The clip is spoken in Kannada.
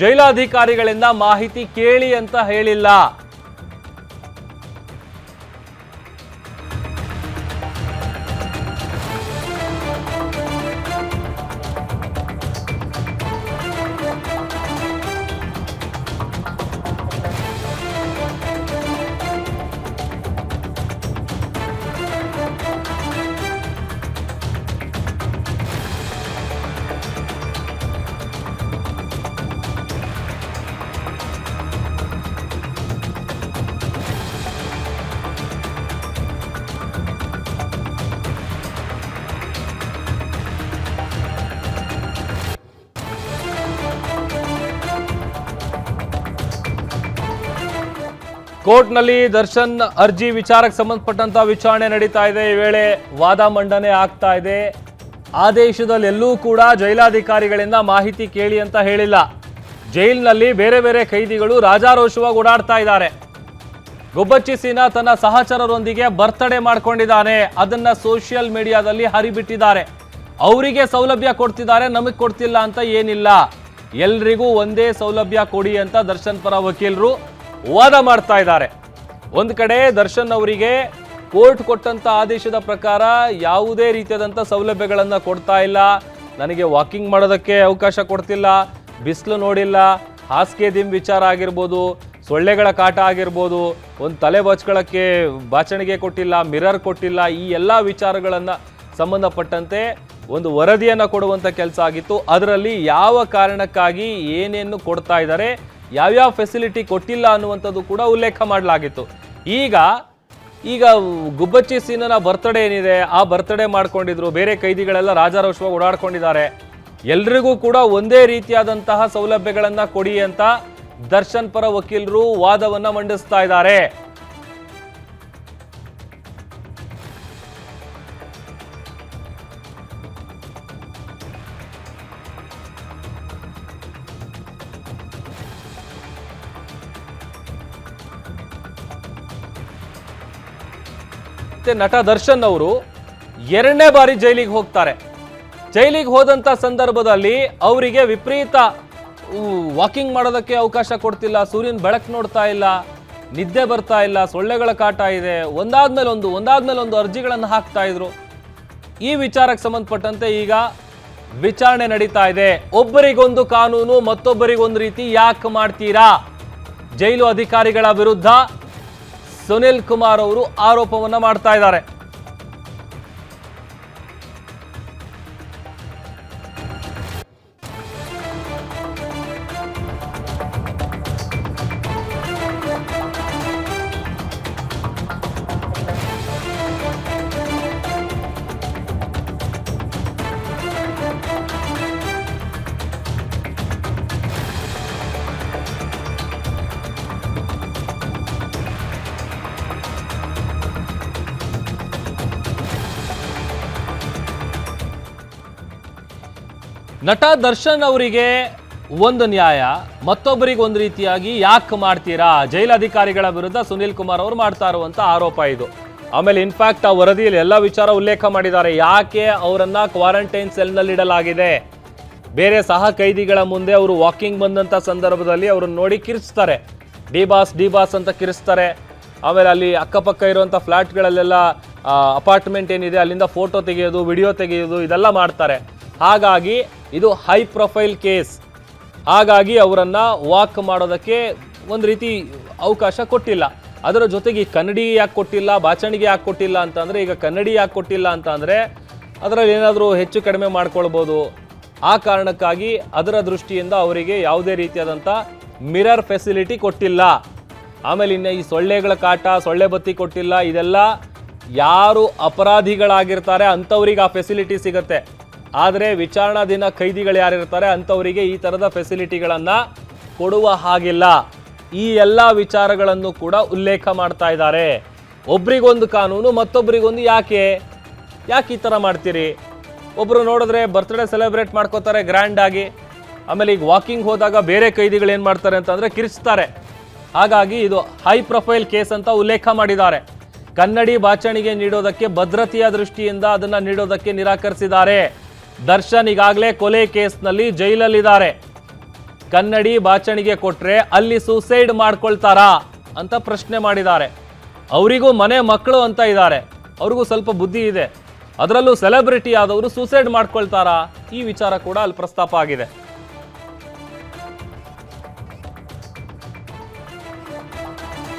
ಜೈಲಾಧಿಕಾರಿಗಳಿಂದ ಮಾಹಿತಿ ಕೇಳಿ ಅಂತ ಹೇಳಿಲ್ಲ. ಕೋರ್ಟ್ನಲ್ಲಿ ದರ್ಶನ್ ಅರ್ಜಿ ವಿಚಾರಕ್ಕೆ ಸಂಬಂಧಪಟ್ಟಂತ ವಿಚಾರಣೆ ನಡೀತಾ ಇದೆ. ಈ ವೇಳೆ ವಾದ ಮಂಡನೆ ಆಗ್ತಾ ಇದೆ. ಆದೇಶದಲ್ಲಿ ಎಲ್ಲೂ ಕೂಡ ಜೈಲಾಧಿಕಾರಿಗಳಿಂದ ಮಾಹಿತಿ ಕೇಳಿ ಅಂತ ಹೇಳಿಲ್ಲ. ಜೈಲಿನಲ್ಲಿ ಬೇರೆ ಬೇರೆ ಕೈದಿಗಳು ರಾಜಾರೋಷವಾಗಿ ಓಡಾಡ್ತಾ ಇದ್ದಾರೆ. ಗೊಬ್ಬಚ್ಚಿ ಸೀನಾ ತನ್ನ ಸಹಚರರೊಂದಿಗೆ ಬರ್ತ್ಡೇ ಮಾಡ್ಕೊಂಡಿದ್ದಾನೆ. ಅದನ್ನ ಸೋಷಿಯಲ್ ಮೀಡಿಯಾದಲ್ಲಿ ಹರಿಬಿಟ್ಟಿದ್ದಾರೆ. ಅವರಿಗೆ ಸೌಲಭ್ಯ ಕೊಡ್ತಿದ್ದಾರೆ, ನಮಗೆ ಕೊಡ್ತಿಲ್ಲ ಅಂತ ಏನಿಲ್ಲ. ಎಲ್ರಿಗೂ ಒಂದೇ ಸೌಲಭ್ಯ ಕೊಡಿ ಅಂತ ದರ್ಶನ್ ಪರ ವಕೀಲರು ವಾದ ಮಾಡ್ತಾ ಇದ್ದಾರೆ. ಒಂದು ಕಡೆ ದರ್ಶನ್ ಅವರಿಗೆ ಕೋರ್ಟ್ ಕೊಟ್ಟಂತ ಆದೇಶದ ಪ್ರಕಾರ ಯಾವುದೇ ರೀತಿಯಾದಂಥ ಸೌಲಭ್ಯಗಳನ್ನು ಕೊಡ್ತಾ ಇಲ್ಲ. ನನಗೆ ವಾಕಿಂಗ್ ಮಾಡೋದಕ್ಕೆ ಅವಕಾಶ ಕೊಡ್ತಿಲ್ಲ, ಬಿಸಿಲು ನೋಡಿಲ್ಲ, ಹಾಸಿಗೆ ದಿಮ್ ವಿಚಾರ ಆಗಿರ್ಬೋದು, ಸೊಳ್ಳೆಗಳ ಕಾಟ ಆಗಿರ್ಬೋದು, ಒಂದು ತಲೆ ಬಚ್ಕೊಳ್ಳೋಕ್ಕೆ ಬಾಚಣಿಗೆ ಕೊಟ್ಟಿಲ್ಲ, ಮಿರರ್ ಕೊಟ್ಟಿಲ್ಲ, ಈ ಎಲ್ಲ ವಿಚಾರಗಳನ್ನು ಸಂಬಂಧಪಟ್ಟಂತೆ ಒಂದು ವರದಿಯನ್ನು ಕೊಡುವಂಥ ಕೆಲಸ ಆಗಿತ್ತು. ಅದರಲ್ಲಿ ಯಾವ ಕಾರಣಕ್ಕಾಗಿ ಏನೇನು ಕೊಡ್ತಾ ಇದ್ದಾರೆ ಯಾವ್ಯಾವ ಫೆಸಿಲಿಟಿ ಕೊಟ್ಟಿಲ್ಲ ಅನ್ನುವಂಥದ್ದು ಕೂಡ ಉಲ್ಲೇಖ ಮಾಡಲಾಗಿತ್ತು. ಈಗ ಈಗ ಗುಬ್ಬಚ್ಚಿ ಸೀನನ ಬರ್ತ್ಡೇ ಏನಿದೆ, ಆ ಬರ್ತ್ಡೇ ಮಾಡ್ಕೊಂಡಿದ್ರು, ಬೇರೆ ಕೈದಿಗಳೆಲ್ಲ ರಾಜಾರೋಷವಾಗಿ ಓಡಾಡ್ಕೊಂಡಿದ್ದಾರೆ. ಎಲ್ರಿಗೂ ಕೂಡ ಒಂದೇ ರೀತಿಯಾದಂತಹ ಸೌಲಭ್ಯಗಳನ್ನ ಕೊಡಿ ಅಂತ ದರ್ಶನ್ ಪರ ವಕೀಲರು ವಾದವನ್ನ ಮಂಡಿಸ್ತಾ ಇದ್ದಾರೆ. ಮತ್ತೆ ನಟ ದರ್ಶನ್ ಅವರು ಎರಡನೇ ಬಾರಿ ಜೈಲಿಗೆ ಹೋಗ್ತಾರೆ. ಜೈಲಿಗೆ ಹೋದಂತ ಸಂದರ್ಭದಲ್ಲಿ ಅವರಿಗೆ ವಿಪರೀತ ವಾಕಿಂಗ್ ಮಾಡೋದಕ್ಕೆ ಅವಕಾಶ ಕೊಡ್ತಿಲ್ಲ. ಸೂರ್ಯನ ಬೆಳಕು ನೋಡ್ತಾ ಇಲ್ಲ, ನಿದ್ದೆ ಬರ್ತಾ ಇಲ್ಲ, ಸೊಳ್ಳೆಗಳ ಕಾಟ ಇದೆ. ಒಂದಾದ್ಮೇಲೆ ಒಂದು ಒಂದಾದ್ಮೇಲೆ ಒಂದು ಅರ್ಜಿಗಳನ್ನು ಹಾಕ್ತಾ ಇದ್ರು. ಈ ವಿಚಾರಕ್ಕೆ ಸಂಬಂಧಪಟ್ಟಂತೆ ಈಗ ವಿಚಾರಣೆ ನಡೀತಾ ಇದೆ. ಒಬ್ಬರಿಗೊಂದು ಕಾನೂನು, ಮತ್ತೊಬ್ಬರಿಗೊಂದು ರೀತಿ ಯಾಕೆ ಮಾಡ್ತೀರಾ? ಜೈಲು ಅಧಿಕಾರಿಗಳ ವಿರುದ್ಧ ಸುನಿಲ್ ಕುಮಾರ್ ಅವರು ಆರೋಪವನ್ನ ಮಾಡ್ತಾ ಇದ್ದಾರೆ. ನಟ ದರ್ಶನ್ ಅವರಿಗೆ ಒಂದು ನ್ಯಾಯ, ಮತ್ತೊಬ್ಬರಿಗೆ ಒಂದು ರೀತಿಯಾಗಿ ಯಾಕೆ ಮಾಡ್ತೀರಾ? ಜೈಲಧಿಕಾರಿಗಳ ವಿರುದ್ಧ ಸುನೀಲ್ ಕುಮಾರ್ ಅವರು ಮಾಡ್ತಾ ಇರುವಂತ ಆರೋಪ ಇದು. ಆಮೇಲೆ ಇನ್ಫ್ಯಾಕ್ಟ್ ಆ ವರದಿಯಲ್ಲಿ ಎಲ್ಲ ವಿಚಾರ ಉಲ್ಲೇಖ ಮಾಡಿದ್ದಾರೆ. ಯಾಕೆ ಅವರನ್ನ ಕ್ವಾರಂಟೈನ್ ಸೆಲ್ನಲ್ಲಿ ಇಡಲಾಗಿದೆ? ಬೇರೆ ಸಹ ಕೈದಿಗಳ ಮುಂದೆ ಅವರು ವಾಕಿಂಗ್ ಬಂದಂಥ ಸಂದರ್ಭದಲ್ಲಿ ಅವ್ರನ್ನ ನೋಡಿ ಕಿರಿಸ್ತಾರೆ ಡಿ ಬಾಸ್ ಡಿ ಬಾಸ್ ಅಂತ ಕಿರಿಸ್ತಾರೆ ಆಮೇಲೆ ಅಲ್ಲಿ ಅಕ್ಕಪಕ್ಕ ಇರುವಂಥ ಫ್ಲ್ಯಾಟ್ಗಳಲ್ಲೆಲ್ಲ ಅಪಾರ್ಟ್ಮೆಂಟ್ ಏನಿದೆ, ಅಲ್ಲಿಂದ ಫೋಟೋ ತೆಗೆಯೋದು ವಿಡಿಯೋ ತೆಗೆಯೋದು, ಇದೆಲ್ಲ ಮಾಡ್ತಾರೆ. ಹಾಗಾಗಿ ಇದು ಹೈ ಪ್ರೊಫೈಲ್ ಕೇಸ್ ಹಾಗಾಗಿ ಅವರನ್ನು ವಾಕ್ ಮಾಡೋದಕ್ಕೆ ಒಂದು ರೀತಿ ಅವಕಾಶ ಕೊಟ್ಟಿಲ್ಲ. ಅದರ ಜೊತೆಗೆ ಈ ಕನ್ನಡಿ ಯಾಕೆ ಕೊಟ್ಟಿಲ್ಲ, ಬಾಚಣಿಗೆ ಯಾಕೆ ಕೊಟ್ಟಿಲ್ಲ ಅಂತಂದರೆ, ಈಗ ಕನ್ನಡಿ ಯಾಕೆ ಕೊಟ್ಟಿಲ್ಲ ಅಂತಂದರೆ, ಅದರಲ್ಲಿ ಏನಾದರೂ ಹೆಚ್ಚು ಕಡಿಮೆ ಮಾಡ್ಕೊಳ್ಬೋದು. ಆ ಕಾರಣಕ್ಕಾಗಿ ಅದರ ದೃಷ್ಟಿಯಿಂದ ಅವರಿಗೆ ಯಾವುದೇ ರೀತಿಯಾದಂಥ ಮಿರರ್ ಫೆಸಿಲಿಟಿ ಕೊಟ್ಟಿಲ್ಲ. ಆಮೇಲೆ ಇನ್ನು ಈ ಸೊಳ್ಳೆಗಳ ಕಾಟ, ಸೊಳ್ಳೆ ಬತ್ತಿ ಕೊಟ್ಟಿಲ್ಲ, ಇದೆಲ್ಲ ಯಾರು ಅಪರಾಧಿಗಳಾಗಿರ್ತಾರೆ ಅಂಥವ್ರಿಗೆ ಆ ಫೆಸಿಲಿಟಿ ಸಿಗುತ್ತೆ. ಆದರೆ ವಿಚಾರಣಾ ದಿನ ಕೈದಿಗಳು ಯಾರಿರ್ತಾರೆ ಅಂಥವರಿಗೆ ಈ ಥರದ ಫೆಸಿಲಿಟಿಗಳನ್ನು ಕೊಡುವ ಹಾಗಿಲ್ಲ. ಈ ಎಲ್ಲ ವಿಚಾರಗಳನ್ನು ಕೂಡ ಉಲ್ಲೇಖ ಮಾಡ್ತಾ ಇದ್ದಾರೆ. ಒಬ್ರಿಗೊಂದು ಕಾನೂನು ಮತ್ತೊಬ್ಬರಿಗೊಂದು ಯಾಕೆ? ಯಾಕೆ ಈ ಥರ ಮಾಡ್ತೀರಿ? ಒಬ್ಬರು ನೋಡಿದ್ರೆ ಬರ್ತ್ಡೇ ಸೆಲೆಬ್ರೇಟ್ ಮಾಡ್ಕೋತಾರೆ ಗ್ರ್ಯಾಂಡ್ ಆಗಿ. ಆಮೇಲೆ ಈಗ ವಾಕಿಂಗ್ ಹೋದಾಗ ಬೇರೆ ಕೈದಿಗಳು ಏನು ಮಾಡ್ತಾರೆ ಅಂತಂದರೆ ಕಿರಿಸ್ತಾರೆ ಹಾಗಾಗಿ ಇದು ಹೈ ಪ್ರೊಫೈಲ್ ಕೇಸ್ ಅಂತ ಉಲ್ಲೇಖ ಮಾಡಿದ್ದಾರೆ. ಕನ್ನಡಿ ಬಾಚಣಿಗೆ ನೀಡೋದಕ್ಕೆ ಭದ್ರತೆಯ ದೃಷ್ಟಿಯಿಂದ ಅದನ್ನು ನೀಡೋದಕ್ಕೆ ನಿರಾಕರಿಸಿದ್ದಾರೆ. ದರ್ಶನ್ ಈಗಾಗಲೇ ಕೊಲೆ ಕೇಸ್ನಲ್ಲಿ ಜೈಲಲ್ಲಿದ್ದಾರೆ. ಕನ್ನಡಿ ಬಾಚಣಿಗೆ ಕೊಟ್ರೆ ಅಲ್ಲಿ ಸೂಸೈಡ್ ಮಾಡ್ಕೊಳ್ತಾರಾ ಅಂತ ಪ್ರಶ್ನೆ ಮಾಡಿದ್ದಾರೆ. ಅವರಿಗೂ ಮನೆ ಮಕ್ಕಳು ಅಂತ ಇದ್ದಾರೆ. ಅವ್ರಿಗೂ ಸ್ವಲ್ಪ ಬುದ್ಧಿ ಇದೆ. ಅದರಲ್ಲೂ ಸೆಲೆಬ್ರಿಟಿ ಆದವರು ಸೂಸೈಡ್ ಮಾಡ್ಕೊಳ್ತಾರಾ? ಈ ವಿಚಾರ ಕೂಡ ಅಲ್ಲಿ ಪ್ರಸ್ತಾಪ ಆಗಿದೆ.